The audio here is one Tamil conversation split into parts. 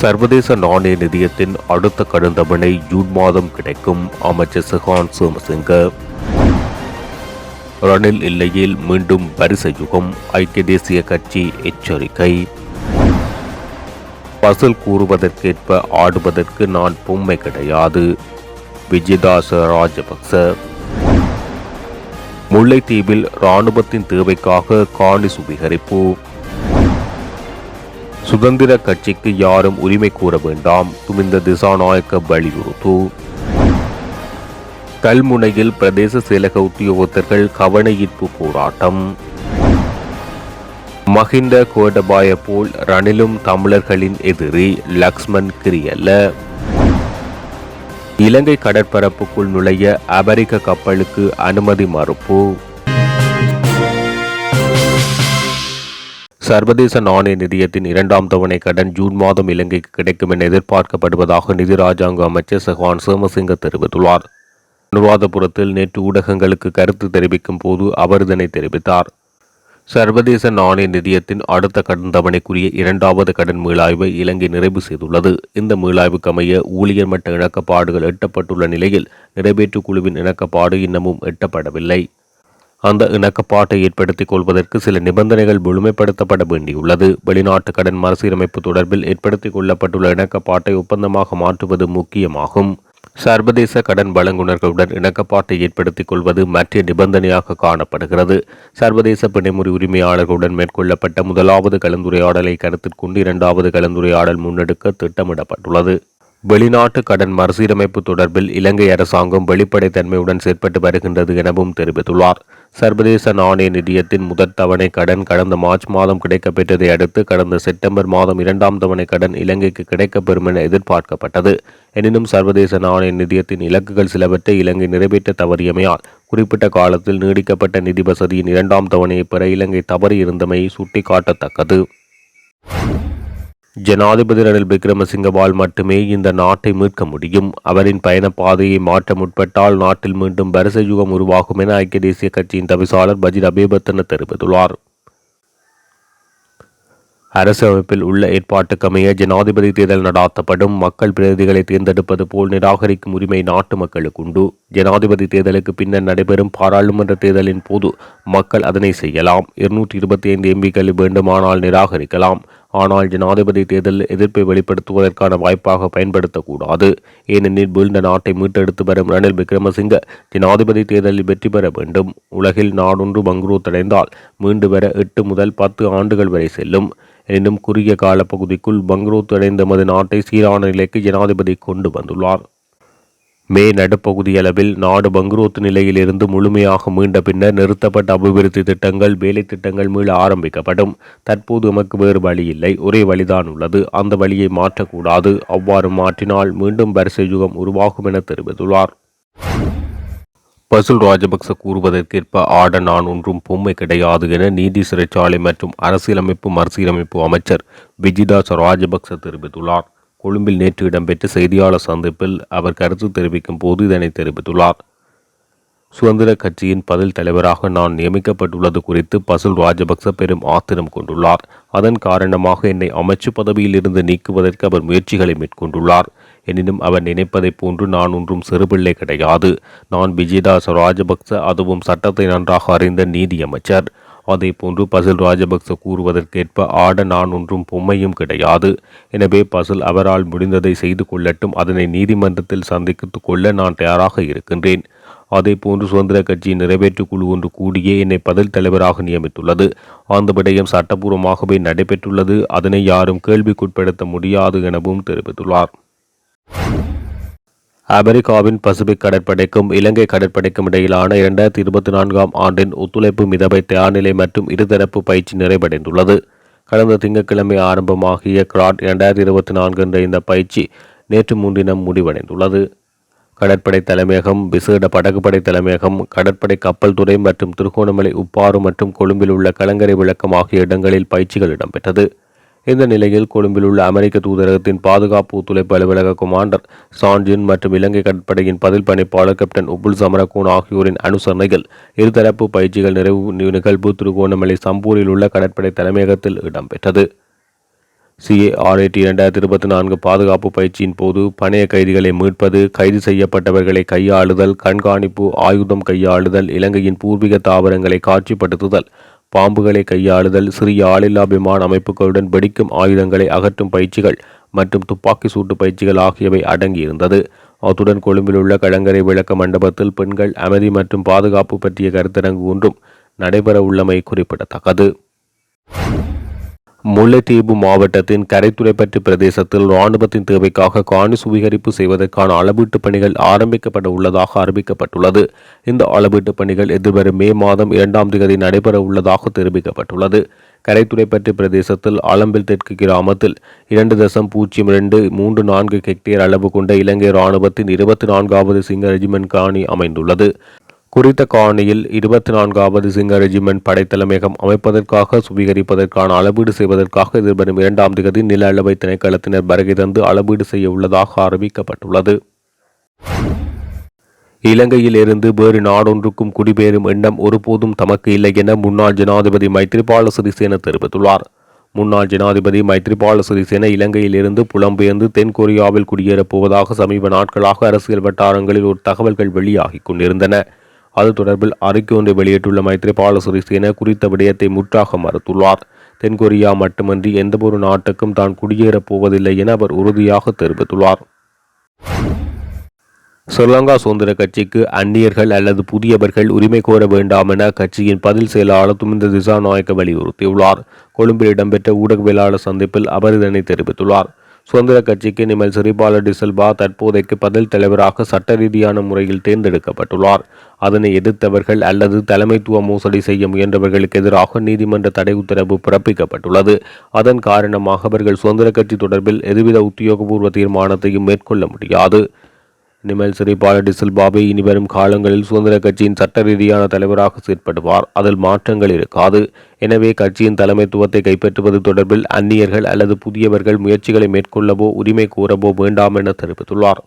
சர்வதேச நாணய நிதியத்தின் அடுத்த கடன் தவணை ஜூன் மாதம் கிடைக்கும். அமைச்சர் சஹான் சோமசிங்க ரணில் இல்லையில் மீண்டும் வரிசை யுகம் ஐக்கிய தேசிய கட்சி எச்சரிக்கை. பசில் கூறுவதற்கேற்ப ஆடுவதற்கு நான் பொம்மை கிடையாது. விஜயதாச ராஜபக்ச. முல்லைத்தீவில் இராணுவத்தின் தேவைக்காக காணி சுவீகரிப்பு. சுதந்திர கட்சிக்கு யாரும் உரிமை கூற வேண்டாம். துமிந்த திசாநாயக்க வலியுறுத்து. கல்முனையில் பிரதேச செயலக உத்தியோகத்தர்கள் கவன ஈர்ப்பு போராட்டம். மஹிந்த கோடபாய போல் ரணிலும் தமிழர்களின் எதிரி லக்ஷ்மன் கிரியல்ல. இலங்கை கடற்பரப்புக்குள் நுழைய அமெரிக்க கப்பலுக்கு அனுமதி மறுப்பு. சர்வதேச நாணய நிதியத்தின் இரண்டாம் தவணை கடன் ஜூன் மாதம் இலங்கைக்கு கிடைக்கும் என எதிர்பார்க்கப்படுவதாக நிதி ராஜாங்க அமைச்சர் சஹான் சோமசிங்க தெரிவித்துள்ளார். அனுராதபுரத்தில் நேற்று ஊடகங்களுக்கு கருத்து தெரிவிக்கும் போது அவர் இதனை தெரிவித்தார். சர்வதேச நாணய நிதியத்தின் அடுத்த கடன் தவணைக்குரிய இரண்டாவது கடன் மீளாய்வை இலங்கை நிறைவு செய்துள்ளது. இந்த மீளாய்வுக்கு அமைய ஊழியர் மட்ட இணக்கப்பாடுகள் எட்டப்பட்டுள்ள நிலையில் நிறைவேற்று குழுவின் இணக்கப்பாடு இன்னமும் எட்டப்படவில்லை. அந்த இணக்கப்பாட்டை ஏற்படுத்திக் கொள்வதற்கு சில நிபந்தனைகள் முழுமைப்படுத்தப்பட வேண்டியுள்ளது. வெளிநாட்டு கடன் மறுசீரமைப்பு தொடர்பில் ஏற்படுத்திக் கொள்ளப்பட்டுள்ள இணக்கப்பாட்டை ஒப்பந்தமாக மாற்றுவது முக்கியமாகும். சர்வதேச கடன் வழங்குனர்களுடன் இணக்கப்பாட்டை ஏற்படுத்திக் கொள்வது மற்ற நிபந்தனையாக காணப்படுகிறது. சர்வதேச பிணைமுறை உரிமையாளர்களுடன் மேற்கொள்ளப்பட்ட முதலாவது கலந்துரையாடலை கருத்தில் கொண்டு இரண்டாவது கலந்துரையாடல் முன்னெடுக்க திட்டமிடப்பட்டுள்ளது. வெளிநாட்டு கடன் மறுசீரமைப்பு தொடர்பில் இலங்கை அரசாங்கம் வெளிப்படைத்தன்மையுடன் செயற்பட்டு வருகின்றது எனவும் தெரிவித்துள்ளார். சர்வதேச நாணய நிதியத்தின் முதற் தவணை கடன் கடந்த மார்ச் மாதம் கிடைக்கப்பெற்றதை அடுத்து கடந்த செப்டம்பர் மாதம் இரண்டாம் தவணை கடன் இலங்கைக்கு கிடைக்கப்பெறும் என எதிர்பார்க்கப்பட்டது. எனினும் சர்வதேச நாணய நிதியத்தின் இலக்குகள் சிலவற்றை இலங்கை நிறைவேற்ற தவறியமையால் குறிப்பிட்ட காலத்தில் நீடிக்கப்பட்ட நிதி வசதியின் இரண்டாம் தவணையை பெற இலங்கை தவறியிருந்தமை சுட்டிக்காட்டத்தக்கது. ஜனாதிபதி ரணில் விக்ரமசிங்கவால் மட்டுமே இந்த நாட்டை மீட்க முடியும். அவரின் பயண பாதையை மாற்ற முற்பட்டால் நாட்டில் மீண்டும் வரிசை யுகம் உருவாகும் என ஐக்கிய தேசிய கட்சியின் தவிசாளர் பஜிர் அபேபத்தன தெரிவித்துள்ளார். அரசு அமைப்பில் உள்ள ஏற்பாட்டுக்கமைய ஜனாதிபதி தேர்தல் நடாத்தப்படும். மக்கள் பிரதிநிதிகளை தேர்ந்தெடுப்பது போல் நிராகரிக்கும் உரிமை நாட்டு மக்களுக்கு உண்டு. ஜனாதிபதி தேர்தலுக்கு பின்னர் நடைபெறும் பாராளுமன்ற தேர்தலின் போது மக்கள் அதனை செய்யலாம். இருநூற்றி இருபத்தி ஐந்து எம்பிக்களை வேண்டுமானால் நிராகரிக்கலாம். ஆனால் ஜனாதிபதி தேர்தல் எதிர்ப்பை வெளிப்படுத்துவதற்கான வாய்ப்பாக பயன்படுத்தக்கூடாது. ஏனெனில் வீழ்ந்த நாட்டை மீட்டெடுத்து வரும் ரணில் விக்ரமசிங்க ஜனாதிபதி தேர்தலில் வெற்றி பெற வேண்டும். உலகில் நாடொன்று பங்குரோத்தடைந்தால் மீண்டு வர எட்டு முதல் பத்து ஆண்டுகள் வரை செல்லும். எனினும் குறுகிய கால பகுதிக்குள் பங்குரோத்து மது நாட்டை சீரான நிலைக்கு ஜனாதிபதி கொண்டு வந்துள்ளார். மே நடுப்பகுதியளவில் நாடு பங்குரோத்து நிலையிலிருந்து முழுமையாக மீண்ட பின்னர் நிறுத்தப்பட்ட அபிவிருத்தி திட்டங்கள் வேலை திட்டங்கள் மீள ஆரம்பிக்கப்படும். தற்போது எமக்கு வேறு வழி இல்லை. ஒரே வழிதான் உள்ளது. அந்த வழியை மாற்றக்கூடாது. அவ்வாறு மாற்றினால் மீண்டும் வரிசை யுகம் உருவாகும் என தெரிவித்துள்ளார். பசுல் ராஜபக்ச கூறுவதற்கேற்ப ஆட நான் ஒன்றும் பொம்மை கிடையாது என நீதி சிறைச்சாலை மற்றும் அரசியலமைப்பு மறுசீரமைப்பு அமைச்சர் விஜிதாஸ் ராஜபக்ச தெரிவித்துள்ளார். கொழும்பில் நேற்று இடம்பெற்ற செய்தியாளர் சந்திப்பில் அவர் கருத்து தெரிவிக்கும் போது இதனை தெரிவித்துள்ளார். சுதந்திர கட்சியின் பதில் தலைவராக நான் நியமிக்கப்பட்டுள்ளது குறித்து பசுல் ராஜபக்ச பெரும் ஆத்திரம் கொண்டுள்ளார். அதன் காரணமாக என்னை அமைச்சு பதவியிலிருந்து நீக்குவதற்கு அவர் முயற்சிகளை மேற்கொண்டுள்ளார். எனினும் அவர் நினைப்பதைப் போன்று நான் ஒன்றும் சிறுபிள்ளை கிடையாது. நான் விஜயதாஸ் ராஜபக்ச அதுவும் சட்டத்தை நன்றாக அறிந்த நீதியமைச்சர். அதே போன்று பசில் ராஜபக்ச கூறுவதற்கேற்ப ஆட நான் ஒன்றும் பொம்மையும் கிடையாது. எனவே பசில் அவரால் முடிந்ததை செய்து கொள்ளட்டும் அதனை நீதிமன்றத்தில் சந்தித்துக் கொள்ள நான் தயாராக இருக்கின்றேன். அதே போன்று சுதந்திர கட்சியின் நிறைவேற்று குழு ஒன்று கூடியே என்னை பதில் தலைவராக நியமித்துள்ளது. அந்த விடயம் சட்டபூர்வமாகவே நடைபெற்றுள்ளது. அதனை யாரும் கேள்விக்குட்படுத்த முடியாது எனவும் தெரிவித்துள்ளார். அமெரிக்காவின் பசிபிக் கடற்படைக்கும் இலங்கை கடற்படைக்கும் இடையிலான இரண்டாயிரத்தி இருபத்தி நான்காம் ஆண்டின் ஒத்துழைப்பு மிதவை தயார்நிலை மற்றும் இருதரப்பு பயிற்சி நிறைவடைந்துள்ளது. கடந்த திங்கட்கிழமை ஆரம்பமாகிய கிராட் இரண்டாயிரத்தி இருபத்தி நான்கு என்ற இந்த பயிற்சி நேற்று முன்தினம் முடிவடைந்துள்ளது. கடற்படை தலைமையகம் விசேட படகுப்படை தலைமையகம் கடற்படை கப்பல் துறை மற்றும் திருகோணமலை உப்பாறு மற்றும் கொழும்பில் உள்ள கலங்கரை விளக்கம் ஆகிய இடங்களில் பயிற்சிகள் இடம்பெற்றது. இந்த நிலையில் கொழும்பில் உள்ள அமெரிக்க தூதரகத்தின் பாதுகாப்பு ஒத்துழைப்பு அலுவலக கமாண்டர் சான்ஜின் மற்றும் இலங்கை கடற்படையின் பதில் பணிப்பாளர் கேப்டன் உபுல் சமரகோன் ஆகியோரின் அனுசரணைகள் இருதரப்பு பயிற்சிகள் நிறைவு நிகழ்வு திருகோணமலை சம்பூரில் உள்ள கடற்படை தலைமையகத்தில் இடம்பெற்றது. சிஏஆர்ஐடி இரண்டாயிரத்தி இருபத்தி நான்கு பாதுகாப்பு பயிற்சியின் போது பணைய கைதிகளை மீட்பது கைது செய்யப்பட்டவர்களை கையாளுதல் கண்காணிப்பு ஆயுதம் கையாளுதல் இலங்கையின் பூர்வீக தாவரங்களை காட்சிப்படுத்துதல் பாம்புகளை கையாளுதல் சிறிய ஆளில்லா விமான அமைப்புகளுடன் வெடிக்கும் ஆயுதங்களை அகற்றும் பயிற்சிகள் மற்றும் துப்பாக்கி சூட்டு பயிற்சிகள் ஆகியவை அடங்கியிருந்தது. அத்துடன் கொழும்பில் உள்ள கலங்கரை விளக்க மண்டபத்தில் பெண்கள் அமைதி மற்றும் பாதுகாப்பு பற்றிய கருத்தரங்கு ஒன்றும் நடைபெற உள்ளமை குறிப்பிடத்தக்கது. முல்லைத்தீவு மாவட்டத்தின் கரைத்துறைப்பற்று பிரதேசத்தில் இராணுவத்தின் தேவைக்காக காணி சுவீகரிப்பு செய்வதற்கான அளவீட்டு பணிகள் ஆரம்பிக்கப்பட உள்ளதாக அறிவிக்கப்பட்டுள்ளது. இந்த அளவீட்டு பணிகள் எதிர்வரும் மே மாதம் இரண்டாம் தேதி நடைபெற உள்ளதாக தெரிவிக்கப்பட்டுள்ளது. கரைத்துறைப்பற்று பிரதேசத்தில் ஆலம்பில் தெற்கு கிராமத்தில் இரண்டு தசம் பூஜ்ஜியம் இரண்டு மூன்று நான்கு ஹெக்டேர் அளவு கொண்ட இலங்கை இராணுவத்தின் இருபத்தி நான்காவது சிங்க ரெஜிமெண்ட் காணி அமைந்துள்ளது. குறித்த காணியில் இருபத்தி நான்காவது சிங்க ரெஜிமெண்ட் படைத்தலைமையகம் அமைப்பதற்காக சுவீகரிப்பதற்கான அளவீடு செய்வதற்காக எதிர்வரும் இரண்டாம் திகதி நில அளவை திணைக்களத்தினர் வருகை தந்து அளவீடு செய்ய உள்ளதாக அறிவிக்கப்பட்டுள்ளது. இலங்கையில் இருந்து வேறு நாடொன்றுக்கும் குடிபெயரும் எண்ணம் ஒருபோதும் தமக்கு இல்லை என முன்னாள் ஜனாதிபதி மைத்ரிபால சிறிசேன தெரிவித்துள்ளார். முன்னாள் ஜனாதிபதி மைத்ரிபால சிறிசேன இலங்கையில் இருந்து புலம்பெயர்ந்து தென்கொரியாவில் குடியேறப் போவதாக சமீப நாட்களாக அரசியல் வட்டாரங்களில் ஒரு தகவல்கள் வெளியாகிக் கொண்டிருந்தன. அது தொடர்பில் அறிக்கை ஒன்றை வெளியிட்டுள்ள மைத்ரிபால சிறிசேன குறித்த விடயத்தை முற்றாக மறுத்துள்ளார். தென்கொரியா மட்டுமன்றி எந்தவொரு நாட்டுக்கும் தான் குடியேறப் போவதில்லை என அவர் உறுதியாக தெரிவித்துள்ளார். ஸ்ரீலங்கா சுதந்திர கட்சிக்கு அந்நியர்கள் அல்லது புதியவர்கள் உரிமை கோர வேண்டாம் என கட்சியின் பதில் செயலாளர் துமிந்த திசாநாயக்க வலியுறுத்தியுள்ளார். கொழும்பில் இடம்பெற்ற ஊடகவியலாளர் சந்திப்பில் அவர் இதனை தெரிவித்துள்ளார். சுதந்திர கட்சிக்கு நிமல் சிறிபால டிசல்பா தற்போதைக்கு பதில் தலைவராக சட்ட ரீதியான முறையில் தேர்ந்தெடுக்கப்பட்டுள்ளார். அதனை எதிர்த்தவர்கள் அல்லது தலைமைத்துவ மோசடி செய்ய முயன்றவர்களுக்கு எதிராக நீதிமன்ற தடை உத்தரவு பிறப்பிக்கப்பட்டுள்ளது. அதன் காரணமாக அவர்கள் சுதந்திர கட்சி தொடர்பில் எதுவித உத்தியோகபூர்வ தீர்மானத்தையும் மேற்கொள்ள முடியாது. நிமல் சிறிபால டிசில்பாபே இனிவரும் காலங்களில் சுதந்திர கட்சியின் சட்ட ரீதியான தலைவராக செயற்படுவார். அதில் மாற்றங்கள் இருக்காது. எனவே கட்சியின் தலைமைத்துவத்தை கைப்பற்றுவது தொடர்பில் அந்நியர்கள் அல்லது புதியவர்கள் முயற்சிகளை மேற்கொள்ளவோ உரிமை கூறவோ வேண்டாம் என தெரிவித்துள்ளார்.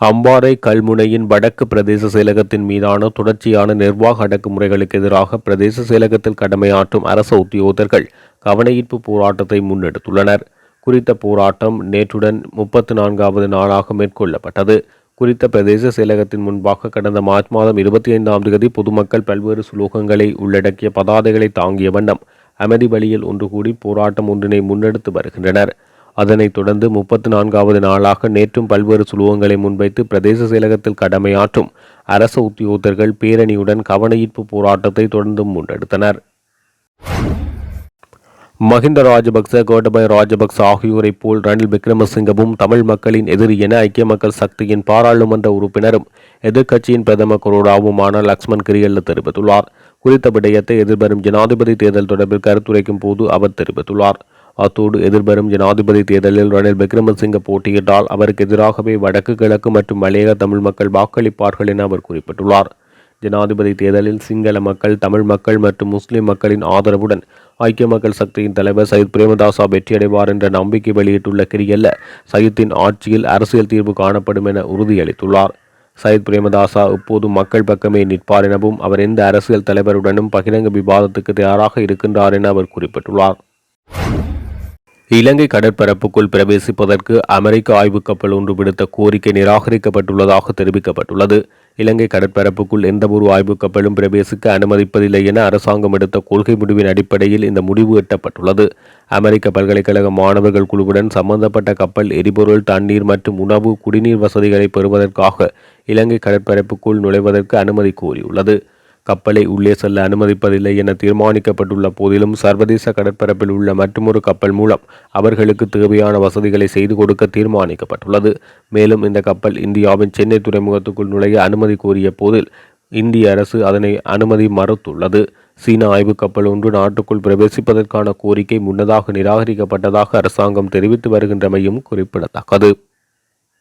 அம்பாறை கல்முனையின் வடக்கு பிரதேச செயலகத்தின் மீதான தொடர்ச்சியான நிர்வாக அடக்குமுறைகளுக்கு எதிராக பிரதேச செயலகத்தில் கடமையாற்றும் அரச உத்தியோகத்தர்கள் கவனஈர்ப்பு போராட்டத்தை முன்னெடுத்துள்ளனர். குறித்த போராட்டம் நேற்றுடன் முப்பத்து நான்காவது நாளாக மேற்கொள்ளப்பட்டது. குறித்த பிரதேச செயலகத்தின் முன்பாக கடந்த மார்ச் மாதம் இருபத்தி ஐந்தாம் தேதி பொதுமக்கள் பல்வேறு சுலோகங்களை உள்ளடக்கிய பதாதைகளை தாங்கிய வண்ணம் அமைதி வழியில் ஒன்று கூடி போராட்டம் ஒன்றினை முன்னெடுத்து வருகின்றனர். அதனைத் தொடர்ந்து முப்பத்தி நான்காவது நாளாக நேற்றும் பல்வேறு சுலோகங்களை முன்வைத்து பிரதேச செயலகத்தில் கடமையாற்றும் அரச உத்தியோகத்தர்கள் பேரணியுடன் கவனஈர்ப்பு போராட்டத்தை தொடர்ந்து முன்னெடுத்தனர். மஹிந்த ராஜபக்ச கோட்டபய ராஜபக்ச ஆகியோரைப் போல் ரணில் விக்ரமசிங்கவும் தமிழ் மக்களின் எதிரி என ஐக்கிய மக்கள் சக்தியின் பாராளுமன்ற உறுப்பினரும் எதிர்க்கட்சியின் பிரதம குரோடாவுமான லக்ஷ்மண் கிரியல்ல தெரிவித்துள்ளார். குறித்த விடயத்தை எதிர்வரும் ஜனாதிபதி தேர்தல் தொடர்பில் கருத்துரைக்கும் போது அவர் தெரிவித்துள்ளார். அத்தோடு எதிர்வரும் ஜனாதிபதி தேர்தலில் ரணில் விக்ரமசிங்க போட்டியிட்டால் அவருக்கு எதிராகவே வடக்கு கிழக்கு மற்றும் மலையக தமிழ் மக்கள் வாக்களிப்பார்கள் என அவர் குறிப்பிட்டுள்ளார். ஜனாதிபதி தேர்தலில் சிங்கள மக்கள் தமிழ் மக்கள் மற்றும் முஸ்லிம் மக்களின் ஆதரவுடன் ஐக்கிய மக்கள் சக்தியின் தலைவர் சயித் பிரேமதாசா வெற்றியடைவார் என்ற நம்பிக்கை வெளியிட்டுள்ள கிரியல்ல சயித்தின் ஆட்சியில் அரசியல் தீர்வு காணப்படும் என உறுதியளித்துள்ளார். சயித் பிரேமதாசா இப்போது மக்கள் பக்கமே நிற்பார் எனவும் அவர் எந்த அரசியல் தலைவருடனும் பகிரங்க விவாதத்துக்கு தயாராக இருக்கின்றார் என அவர் குறிப்பிட்டுள்ளார். இலங்கை கடற்பரப்புக்குள் பிரவேசிப்பதற்கு அமெரிக்க ஆய்வு கப்பல் ஒன்று விடுத்த கோரிக்கை நிராகரிக்கப்பட்டுள்ளதாக தெரிவிக்கப்பட்டுள்ளது. இலங்கை கடற்பரப்புக்குள் எந்தவொரு ஆய்வு கப்பலும் பிரவேசிக்க அனுமதிப்பதில்லை என அரசாங்கம் எடுத்த கொள்கை முடிவின் அடிப்படையில் இந்த முடிவு எட்டப்பட்டுள்ளது. அமெரிக்க பல்கலைக்கழக மாணவர்கள் குழுவுடன் சம்பந்தப்பட்ட கப்பல் எரிபொருள் தண்ணீர் மற்றும் உணவு குடிநீர் வசதிகளை பெறுவதற்காக இலங்கை கடற்பரப்புக்குள் நுழைவதற்கு அனுமதி கோரியுள்ளது. கப்பலை உள்ளே செல்ல அனுமதிப்பதில்லை என தீர்மானிக்கப்பட்டுள்ள போதிலும் சர்வதேச கடற்பரப்பில் உள்ள மற்றொரு கப்பல் மூலம் அவர்களுக்கு தேவையான வசதிகளை செய்து கொடுக்க தீர்மானிக்கப்பட்டுள்ளது. மேலும் இந்த கப்பல் இந்தியாவின் சென்னை துறைமுகத்துக்குள் நுழைய அனுமதி கோரிய போதில் இந்திய அரசு அதனை அனுமதி மறுத்துள்ளது. சீன ஆய்வு கப்பல் ஒன்று நாட்டுக்குள் பிரவேசிப்பதற்கான கோரிக்கை முன்னதாக நிராகரிக்கப்பட்டதாக அரசாங்கம் தெரிவித்து வருகின்றமையும் குறிப்பிடத்தக்கது.